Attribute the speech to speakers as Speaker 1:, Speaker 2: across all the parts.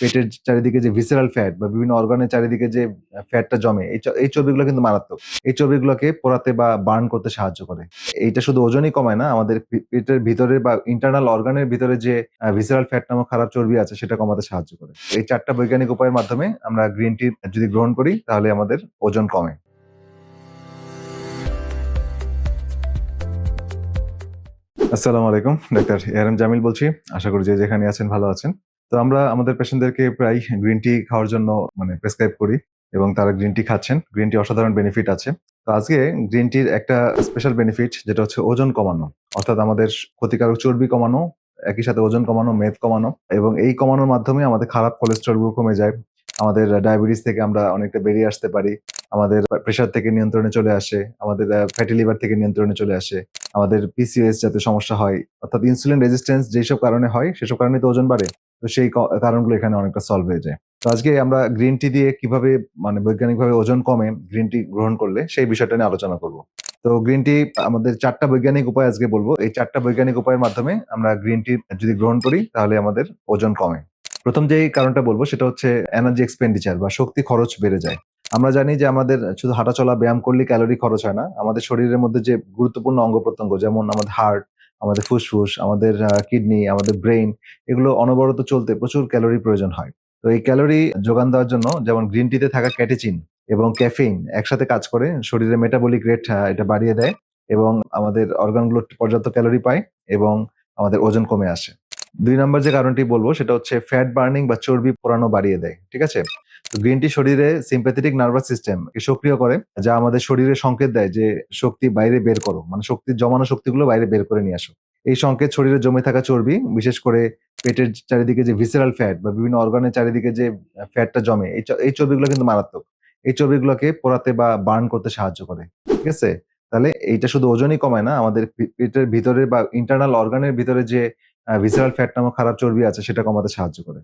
Speaker 1: পেটের চারিদিকে যে ভিসেরাল ফ্যাট বা বিভিন্ন অর্গানের চারিদিকে যে ফ্যাটটা জমে, এই চর্বিগুলো কিন্তু মারাত্মক। এই চর্বিগুলোকে পোড়াতে বা বার্ন করতে সাহায্য করে। এইটা শুধু ওজনই কমায় না, আমাদের পেটের ভিতরে বা ইন্টারনাল অর্গানের ভিতরে যে ভিসেরাল ফ্যাট নামক খারাপ চর্বি আছে, সেটা কমাতে সাহায্য করে। এই চারটা বৈজ্ঞানিক উপায়ের মাধ্যমে আমরা গ্রিন টি যদি গ্রহণ করি, তাহলে আমাদের ওজন কমে। আসসালামু আলাইকুম, ডাক্তার এআরএম জামিল বলছি। আশা করি যে যেখানে আছেন ভালো আছেন। তো আমরা আমাদের পেশেন্টদেরকে প্রায় গ্রিন টি খাওয়ার জন্য মানে প্রেসক্রাইব করি এবং তারা গ্রিন টি খাচ্ছেন। গ্রিন টি অসাধারণ বেনিফিট আছে। তো আজকে গ্রিন টির একটা স্পেশাল বেনিফিট যেটা হচ্ছে ওজন কমানো। অর্থাৎ আমাদের ক্ষতিকারক চর্বি কমানো, একই সাথে ওজন কমানো মেদ কমানো এবং এই কমানোর মাধ্যমে আমাদের খারাপ কোলেস্ট্রলগুলো কমে যায়। আমাদের ডায়াবেটিস থেকে আমরা অনেকটা বেরিয়ে আসতে পারি। আমাদের প্রেশার থেকে নিয়ন্ত্রণে চলে আসে। আমাদের ফ্যাটি লিভার থেকে নিয়ন্ত্রণে চলে আসে। আমাদের পিসিএস যাতে সমস্যা হয়। অর্থাৎ ইনসুলিন রেজিস্ট্যান্স যেসব কারণে হয়, সেসব কারণে তো ওজন বাড়ে। তো সেই কারণগুলো এখানে অনেকটা সলভ হয়ে যায়। তো আজকে আমরা গ্রিন টি দিয়ে কীভাবে মানে বৈজ্ঞানিকভাবে ওজন কমে গ্রিন টি গ্রহণ করলে সেই বিষয়টা নিয়ে আলোচনা করব। তো গ্রিন টি আমাদের চারটা বৈজ্ঞানিক উপায় আজকে বলব। এই চারটা বৈজ্ঞানিক উপায়ের মাধ্যমে আমরা গ্রিন টি যদি গ্রহণ করি, তাহলে আমাদের ওজন কমে। প্রথম যে কারণটা বলব, সেটা হচ্ছে এনার্জি এক্সপেন্ডিচার বা শক্তি খরচ বেড়ে যায়। আমরা জানি যে আমাদের শুধু হাঁটাচলা, ব্যায়াম করলে ক্যালোরি খরচ হয় না। আমাদের শরীরের মধ্যে যে গুরুত্বপূর্ণ অঙ্গ প্রত্যঙ্গ, যেমন আমাদের হার্ট আমাদের ফুসফুস, আমাদের কিডনি, আমাদের ব্রেইন, এগুলো অনবরত চলতে প্রচুর ক্যালোরি প্রয়োজন হয়। তো এই ক্যালোরি যোগান দেওয়ার জন্য যেমন গ্রিন টিতে থাকা ক্যাটেচিন এবং ক্যাফেইন একসাথে কাজ করে, শরীরে মেটাবলিক রেট এটা বাড়িয়ে দেয় এবং আমাদের অর্গানগুলো পর্যাপ্ত ক্যালোরি পায় এবং আমাদের ওজন কমে আসে। দুই নম্বর যে কারণটি বলব, সেটা হচ্ছে ফ্যাট বার্নিং বা চর্বি পোড়ানো বাড়িয়ে দেয়, ঠিক আছে? গ্রিন টি শরীরে সিম্প্যাথেটিক নার্ভাস সিস্টেম সক্রিয় করে, যা আমাদের শরীরে সংকেত দেয় যে শক্তি বাইরে বের করো মানে শক্তির জমানো শক্তিগুলো বাইরে বের করে নিয়ে আসো। এই সংকেত শরীরে জমে থাকা চর্বি, বিশেষ করে পেটের চারিদিকে যে ভিসেরাল ফ্যাট বা বিভিন্ন অর্গানের চারিদিকে যে ফ্যাটটা জমে, এই চর্বিগুলো কিন্তু মারাত্মক। এই চর্বিগুলোকে পোড়াতে বা বার্ন করতে সাহায্য করে, ঠিক আছে? তাহলে এইটা শুধু ওজনই কমায় না, আমাদের পেটের ভিতরে বা ইন্টারনাল অর্গানের ভিতরে যে ভিসেরাল ফ্যাট নামক খারাপ চর্বি আছে, সেটা কমাতে সাহায্য করে।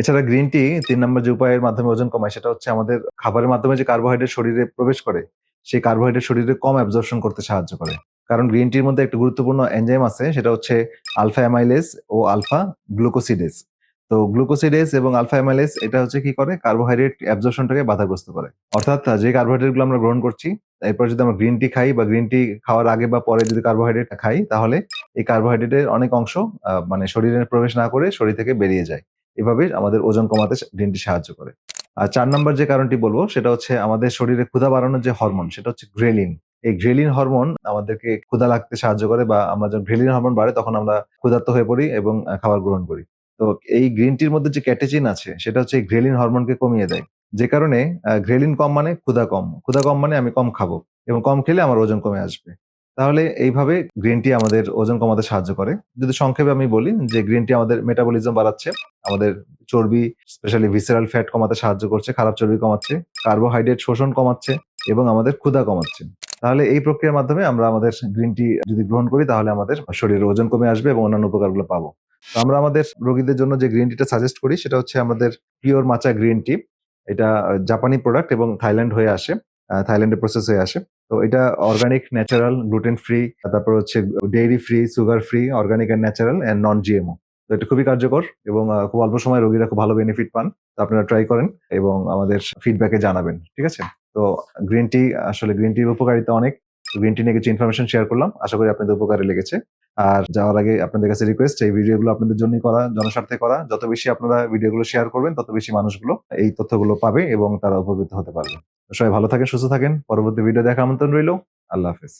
Speaker 1: এছাড়া গ্রিন টি তিন নম্বর যে উপায়ের মাধ্যমে ওজন কমায়, সেটা হচ্ছে আমাদের খাবারের মাধ্যমে যে কার্বোহাইড্রেট শরীরে প্রবেশ করে, সেই কার্বোহাইড্রেট শরীরে কম অ্যাবজর্পশন করতে সাহায্য করে। কারণ গ্রিন টির মধ্যে একটা গুরুত্বপূর্ণ এনজাইম আছে, সেটা হচ্ছে আলফা অ্যামাইলেস ও আলফা গ্লুকোসিডেজ তো গ্লুকোসিডেজ এবং আলফা এটা হচ্ছে কি করে? কার্বোহাইড্রেট অ্যাবজর্পশনটাকে বাধাগ্রস্ত করে। অর্থাৎ, যে কার্বোহাইড্রেটগুলো আমরা গ্রহণ করছি, এরপর যদি আমরা গ্রিন টি খাই বা গ্রিন টি খাওয়ার আগে বা পরে যদি কার্বোহাইড্রেট খাই, তাহলে এই কার্বোহাইড্রেটের অনেক অংশ মানে শরীরে প্রবেশ না করে শরীর থেকে বেরিয়ে যায়। এভাবে আমাদের ওজন কমাতে গ্রিন টি সাহায্য করে। আর চার নম্বর যে কারণটি বলব, সেটা হচ্ছে আমাদের শরীরে ক্ষুধা বাড়ানোর যে হরমোন সেটা হচ্ছে গ্রেলিন এই গ্রেলিন হরমোন আমাদেরকে ক্ষুধা লাগতে সাহায্য করে বা আমরা যখন গ্রেলিন হরমোন বাড়ে, তখন আমরা ক্ষুধার্ত হয়ে পড়ি এবং খাবার গ্রহণ করি। তো এই গ্রিন টির মধ্যে যে ক্যাটেচিন আছে, সেটা হচ্ছে গ্রেলিন হরমোনকে কমিয়ে দেয়। যে কারণে গ্রেলিন কম মানে ক্ষুধা কম। ক্ষুধা কম মানে আমি কম খাব এবং কম খেলে আমার ওজন কমে আসবে। তাহলে এইভাবে গ্রিন টি আমাদের ওজন কমাতে সাহায্য করে। যদি সংক্ষেপে আমি বলি যে গ্রিন টি আমাদের মেটাবলিজম বাড়াচ্ছে, আমাদের চর্বি স্পেশালি ভিসেরাল ফ্যাট কমাতে সাহায্য করছে, খারাপ চর্বি কমাচ্ছে কার্বোহাইড্রেট শোষণ কমাচ্ছে এবং আমাদের ক্ষুধা কমাচ্ছে। তাহলে এই প্রক্রিয়ার মাধ্যমে আমরা আমাদের গ্রিন টি যদি গ্রহণ করি, তাহলে আমাদের শরীরের ওজন কমে আসবে এবং অন্যান্য উপকারগুলো পাবো। আমরা আমাদের রোগীদের জন্য যে গ্রিন টিটা সাজেস্ট করি, সেটা হচ্ছে আমাদের পিওর মাচা গ্রিন টি এটা জাপানি প্রোডাক্ট এবং থাইল্যান্ড হয়ে আসে থাইল্যান্ডে প্রসেস হয়ে আসে। তো এটা অর্গানিক ন্যাচারাল গ্লুটেন ফ্রি তারপর হচ্ছে dairy free sugar free organic and natural and non GMO তো এটা খুবই কার্যকর এবং খুব অল্প সময় রোগীরা খুব ভালো বেনিফিট পান। তো আপনারা ট্রাই করেন এবং আমাদের ফিডব্যাকে জানাবেন, ঠিক আছে? তো গ্রিন টি আসলে গ্রিন টির উপকারিতা অনেক। গ্রিন টি নিয়ে কিছু ইনফরমেশন শেয়ার করলাম। আশা করি আপনাদের উপকারে লেগেছে। আর যাওয়ার আগে আপনাদের কাছে রিকোয়েস্ট এই ভিডিওগুলো আপনাদের জন্য করা, জনস্বার্থে করা। যত বেশি আপনারা ভিডিওগুলো শেয়ার করবেন, তত বেশি মানুষগুলো এই তথ্যগুলো পাবে এবং তারা উপকৃত হতে পারবে। সবাই ভালো থাকেন, সুস্থ থাকেন। পরবর্তী ভিডিও দেখা আমন্ত্রণ রইল। আল্লাহ হাফেজ।